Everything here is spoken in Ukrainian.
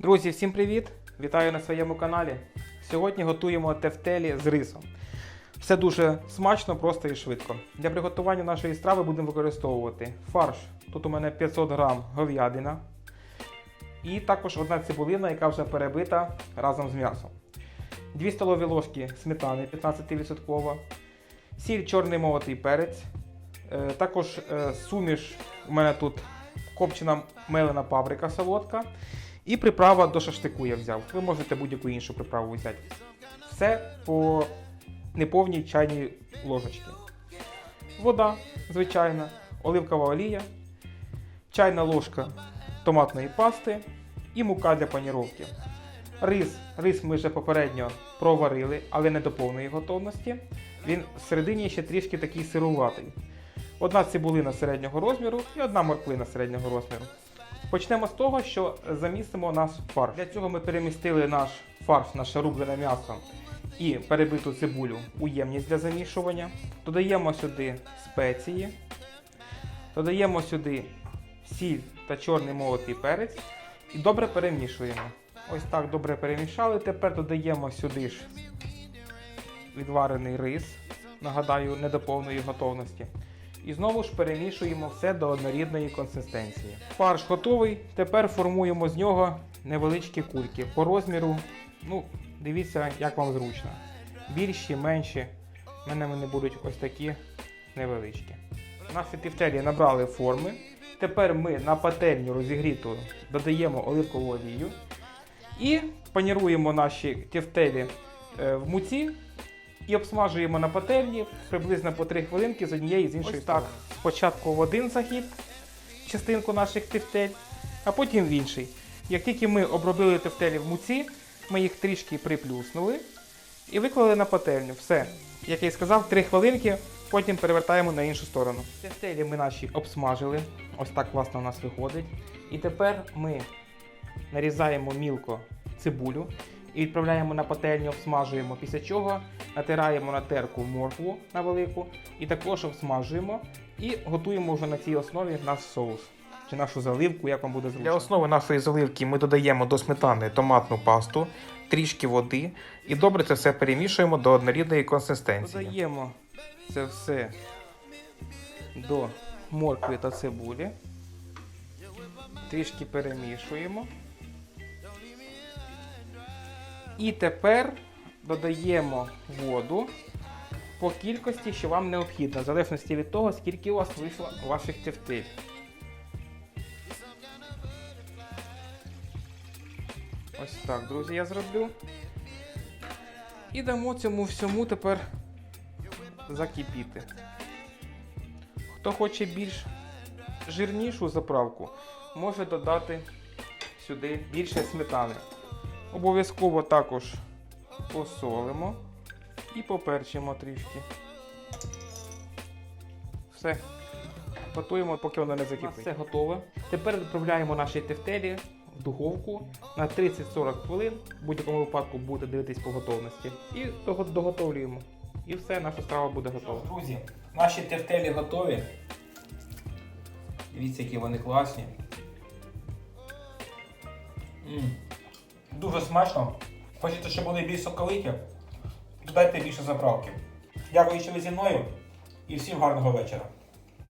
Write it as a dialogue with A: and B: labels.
A: Друзі, всім привіт! Вітаю на своєму каналі. Сьогодні готуємо тефтелі з рисом. Все дуже смачно, просто і швидко. Для приготування нашої страви будемо використовувати фарш. Тут у мене 500 грам говядина. І також одна цибулина, яка вже перебита разом з м'ясом. 2 столові ложки сметани 15%. Сіль чорний молотий перець. Е, Також е, суміш у мене тут копчена мелена паприка солодка. І приправа до шашлику я взяв. Ви можете будь-яку іншу приправу взяти. Все по неповній чайній ложечці. Вода звичайна, оливкова олія, чайна ложка томатної пасти і мука для паніровки. Рис. Рис ми вже попередньо проварили, але не до повної готовності. Він всередині ще трішки такий сируватий. Одна цибулина середнього розміру і одна морквина середнього розміру. Почнемо з того, що замістимо наш фарш. Для цього ми перемістили наш фарш, наше рублене м'ясо і перебиту цибулю у ємність для замішування. Додаємо сюди спеції, додаємо сюди сіль та чорний молотий перець і добре перемішуємо. Ось так добре перемішали. Тепер додаємо сюди ж відварений рис, нагадаю, не до повної готовності. І знову ж перемішуємо все до однорідної консистенції. Фарш готовий. Тепер формуємо з нього невеличкі кульки. По розміру, ну, дивіться, як вам зручно. Більші, менші. У мене вони будуть ось такі невеличкі. Наші тефтелі набрали форми. Тепер ми на пательню розігріту додаємо оливкову олію і паніруємо наші тефтелі е, в муці і обсмажуємо на пательні приблизно по 3 хвилинки з однієї з іншої
B: Ось
A: сторони. Спочатку в один загиб частинку наших тефтель, а потім в інший. Як тільки ми обробили тефтелі в муці, ми їх трішки приплюснули і виклали на пательню. Все. Як я і сказав, 3 хвилинки, потім перевертаємо на іншу сторону. Тефтелі ми наші обсмажили. Ось так класно у нас виходить. І тепер ми нарізаємо мілко цибулю і відправляємо на пательню, обсмажуємо. Після чого натираємо на терку моркву на велику і також обсмажуємо і готуємо вже на цій основі наш соус. Чи нашу заливку, як вам буде зручно. Для основи нашої заливки ми додаємо до сметани томатну пасту, трішки води і добре це все перемішуємо до однорідної консистенції. Додаємо це все до моркви та цибулі. Трішки перемішуємо. І тепер додаємо воду по кількості, що вам необхідно, в залежності від того, скільки у вас вийшло ваших тефтиль. Ось так, друзі, я зроблю. І дамо цьому всьому тепер закипіти. Хто хоче більш жирнішу заправку, може додати сюди більше сметани. Обов'язково також посолимо і поперчимо трішки. Все. Готуємо, поки воно не закипить. Все готове. Тепер відправляємо наші тефтелі в духовку на 30-40 хвилин. В будь-якому випадку буде дивитись по готовності. І доготовлюємо. І все, наша страва буде готова. Друзі, наші тефтелі готові. Дивіться, які вони класні. М. Дуже смачно. Хочете, щоб були більш соковиті? Додайте більше заправки. Дякую, що ви зі мною і всім гарного вечора.